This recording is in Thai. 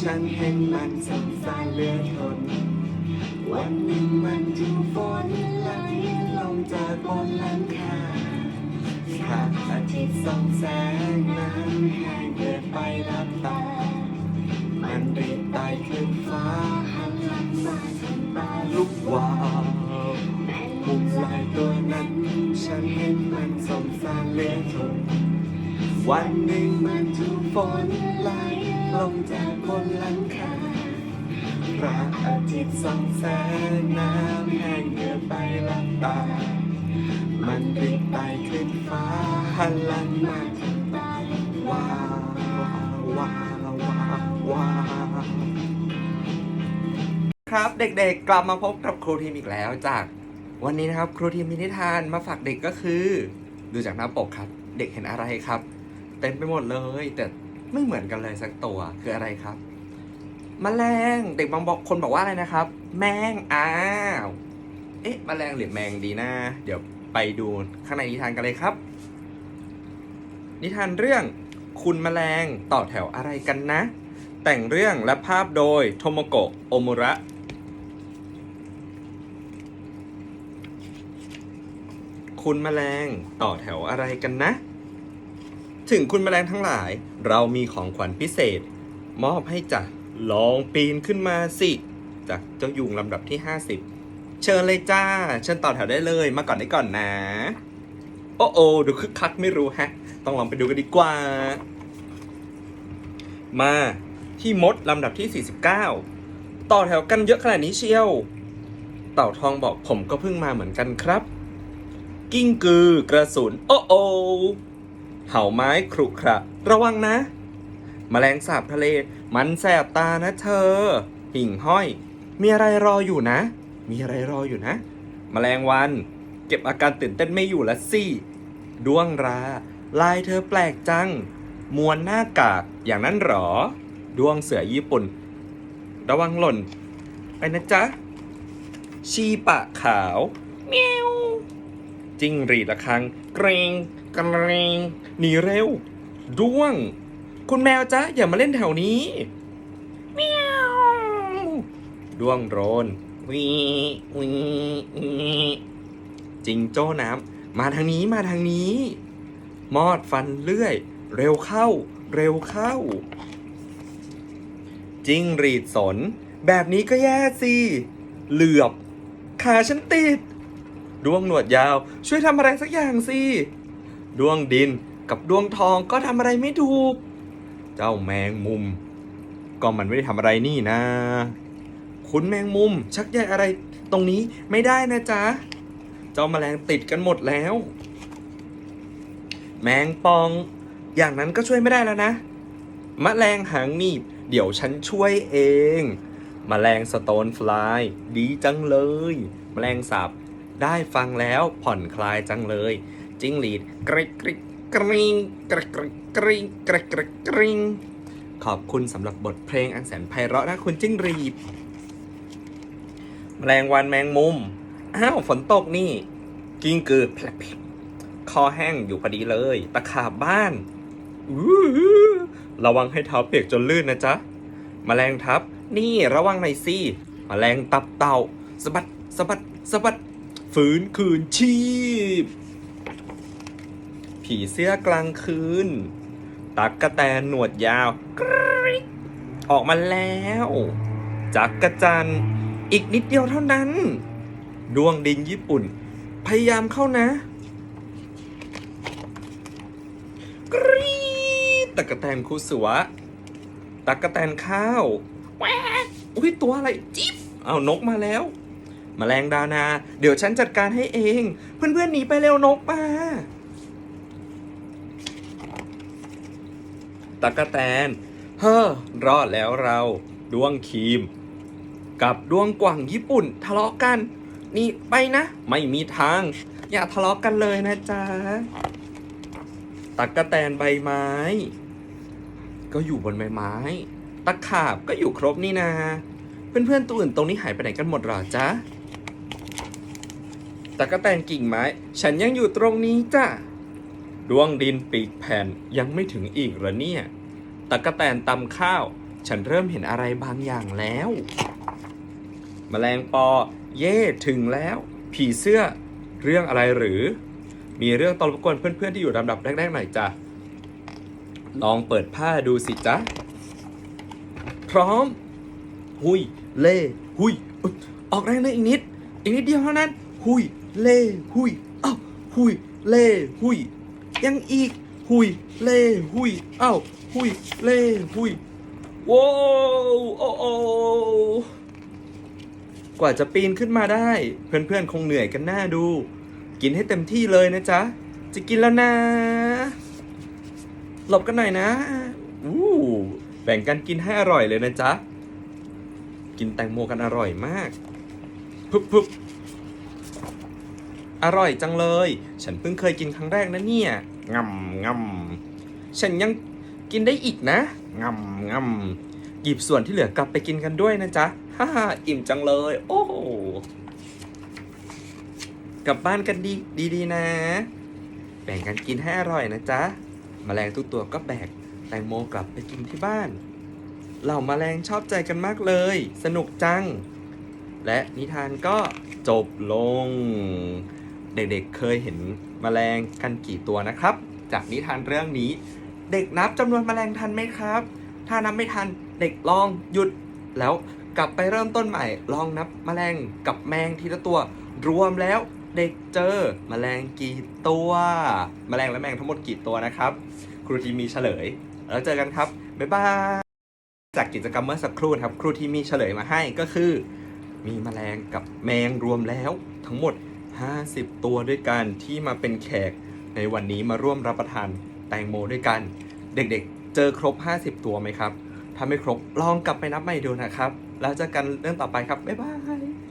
ฉันเห็นมันสงสารเหลือทน วันหนึ่งมันถูกฝนไหลลงจากบนหลังคาพระอาทิตย์ส่องแสงน้ำแห้งเกิดไปรับตา มันรีบไต่ขึ้นฟ้าหันหลังมาทำตาลุกวาวมุมลายตัวนั้น ฉันเห็นมันสงสารเหลือทน วันหนึ่งมันถูกฝนไหล ลงจากบนหลังคาพระอาทิตย์ส่องแสงน้ำแห้งเกือบไปลับตา มันรีบไต่ขึ้นฟ้าหันหลังมาทางตาว้าวว้าวว้าวว้าวครับเด็กๆกลับมาพบกับครูทีมอีกแล้วจากวันนี้นะครับครูทีมมีนิทานมาฝากเด็กก็คือ ดูจากหน้าปกครับ เด็กเห็นอะไรครับ เต็มไปหมดเลยแต่ ไม่เหมือนกันเลยสักตัวคืออะไรครับแมลงเด็กบางบอกคนบอกว่าอะไรนะครับ แมงอ้าวเอ๊ะแมลงหรือแมงดีนะเดี๋ยวไปดูข้างในนิทานกันเลยครับ นิทานเรื่องคุณแมลงต่อแถวอะไรกันนะ แต่งเรื่องและภาพโดยโทโมโกะโอมุระคุณแมลงต่อแถวอะไรกันนะ ถึงคุณแมลงทั้งหลาย เรามีของขวัญพิเศษ มอบให้จ้ะลองปีนขึ้นมาสิจากเจ้ายุงลำดับที่ 50 เชิญเลยจ้า เชิญต่อแถวได้เลย มาก่อนได้ก่อนนะ โอ้โอดูคึกคักไม่รู้ฮะ ต้องลองไปดูกันดีกว่า มาที่มดลำดับที่ 49 ต่อแถวกันเยอะขนาดนี้เชียว เต่าทองบอกผมก็เพิ่งมาเหมือนกันครับ กิ้งกือกระสุน โอ้โอ เห่าไม้ครุขระระวังนะแมลงสาบทะเล มันแสบตานะเธอ หิ่งห้อย มีอะไรรออยู่นะ มีอะไรรออยู่นะแมลงวัน เก็บอาการตื่นเต้นไม่อยู่ละสิดวงรา ลายเธอแปลกจัง มวนหน้ากากอย่างนั้นหรอ ดวงเสือญี่ปุ่น ระวังหล่น ไปนะจ๊ะ ชีปะขาวเมียวจิ้งหรีดละครังเกรง กรงหนีเร็ว ด้วง คุณแมวจ๊ะอย่ามาเล่นแถวนี้เมียวด้วงโรนวีวีวีจิงโจ้น้ำมาทางนี้มาทางนี้ มอดฟันเลื่อย เร็วเข้า เร็วเข้า จิ้งรีดสน แบบนี้ก็แย่สิเหลือบ ขาฉันติดดวงหนวดยาว ช่วยทำอะไรสักอย่างสิ ดวงดินกับดวงทองก็ทำอะไรไม่ถูก เจ้าแมงมุม ก็มันไม่ได้ทำอะไรนี่นะ คุณแมงมุมชักใยอะไรตรงนี้ไม่ได้นะจ๊ะ เจ้าแมลงติดกันหมดแล้ว แมงปอง อย่างนั้นก็ช่วยไม่ได้แล้วนะมแมลงหางหนีบ เดี๋ยวฉันช่วยเองมแมลงสโตนฟลายดีจังเลย แมลงสาบได้ฟังแล้วผ่อนคลายจังเลย จิ้งหรีดกริกกริกกริงกริกกริกกริงกริกกริกกริงขอบคุณสำหรับบทเพลงอันแสนไพเราะนะคุณจิ้งหรีด แมลงวันแมงมุม อ้าวฝนตกนี่กิ้งกือแผลบคอแห้งอยู่พอดีเลย ตะขาบบ้านระวังให้เท้าเปียกจนลื่นนะจ๊ะแมลงทับ นี่ระวังหน่อยสิแมลงตับเต่าสะบัดสะบัดสะบัดฟื้นคืนชีพ ผีเสื้อกลางคืน ตักกะแตนหนวดยาวออกมาแล้ว จักกะจันอีกนิดเดียวเท่านั้น ดวงดินญี่ปุ่น พยายามเข้านะกรี๊ตักกะแตนคูสวะตักกะแตนข้าวแวอุ้ยตัวอะไรจิ๊บเอานกมาแล้วแมลงดานา เดี๋ยวฉันจัดการให้เอง เพื่อนๆหนีไปเร็วนกมา ตะกะแตน เฮ้อ รอดแล้วเราดวงครีม กับดวงกว่างญี่ปุ่น ทะเลาะกัน นี่ไปนะ ไม่มีทาง อย่าทะเลาะกันเลยนะจ๊ะตะกะแตนใบไม้ ก็อยู่บนใบไม้ ตะขาบก็อยู่ครบนี่นาเพื่อนๆตัวอื่นตรงนี้หายไปไหนกันหมดหรอจ๊ะตะกะแตนกิ่งไม้ ฉันยังอยู่ตรงนี้จ้ะ ดวงดินปีกแผ่นยังไม่ถึงอีกเหรอเนี่ยตะกะแตนตำข้าว ฉันเริ่มเห็นอะไรบางอย่างแล้วแมลงปอ เย่ถึงแล้ว ผีเสื้อเรื่องอะไรหรือ มีเรื่องตอนรบกวนเพื่อนๆที่อยู่ลำดับแรกๆหน่อยจ้ะลองเปิดผ้าดูสิจ๊ะ พร้อม หุย เล่หุย ออกแรงเลยอีกนิด อีกนิดเดียวเท่านั้น หุย เล่หุยเอ้าหุย เล่หุย ยังอีก หุย เล่หุย เอ้า หุย เล่หุยว้าวโอ้โอกว่าจะปีนขึ้นมาได้ เพื่อนๆ คงเหนื่อยกันหน้าดู กินให้เต็มที่เลยนะจ๊ะ จะกินแล้วนะ หลบกันหน่อยนะอู้แบ่งกันกินให้อร่อยเลยนะจ๊ะ กินแตงโมกันอร่อยมากพึบพึบ อร่อยจังเลย ฉันเพิ่งเคยกินครั้งแรกนะเนี่ยงำงำฉันยังกินได้อีกนะงำงำหยิบส่วนที่เหลือกลับไปกินกันด้วยนะจ๊ะ ฮ่าอิ่มจังเลย โอ้โหกลับบ้านกันดีดีๆนะ แบ่งกันกินให้อร่อยนะจ๊ะแมลงทุกตัวก็แบกแตงโมกลับไปกินที่บ้าน เหล่าแมลงชอบใจกันมากเลย สนุกจัง และนิทานก็จบลง เด็กๆเคยเห็นแมลงกันกี่ตัวนะครับ จากนิทานเรื่องนี้เด็กนับจำนวนแมลงทันไหมครับ ถ้านับไม่ทันเด็กลองหยุดแล้วกลับไปเริ่มต้นใหม่ ลองนับแมลงกับแมงทีละตัว รวมแล้วเด็กเจอแมลงกี่ตัวแมลงและแมงทั้งหมดกี่ตัวนะครับ ครูทีมีเฉลย แล้วเจอกันครับบ๊ายบายจากกิจกรรมเมื่อสักครู่ครับ ครูทีมีเฉลยมาให้ก็คือ มีแมลงกับแมงรวมแล้วทั้งหมด 50 ตัวด้วยกันที่มาเป็นแขกในวันนี้มาร่วมรับประทานแตงโมด้วยกัน เด็กๆ เจอครบ 50 ตัวไหมครับ ถ้าไม่ครบลองกลับไปนับใหม่ดูนะครับ แล้วเจอกันเรื่องต่อไปครับ บ๊ายบาย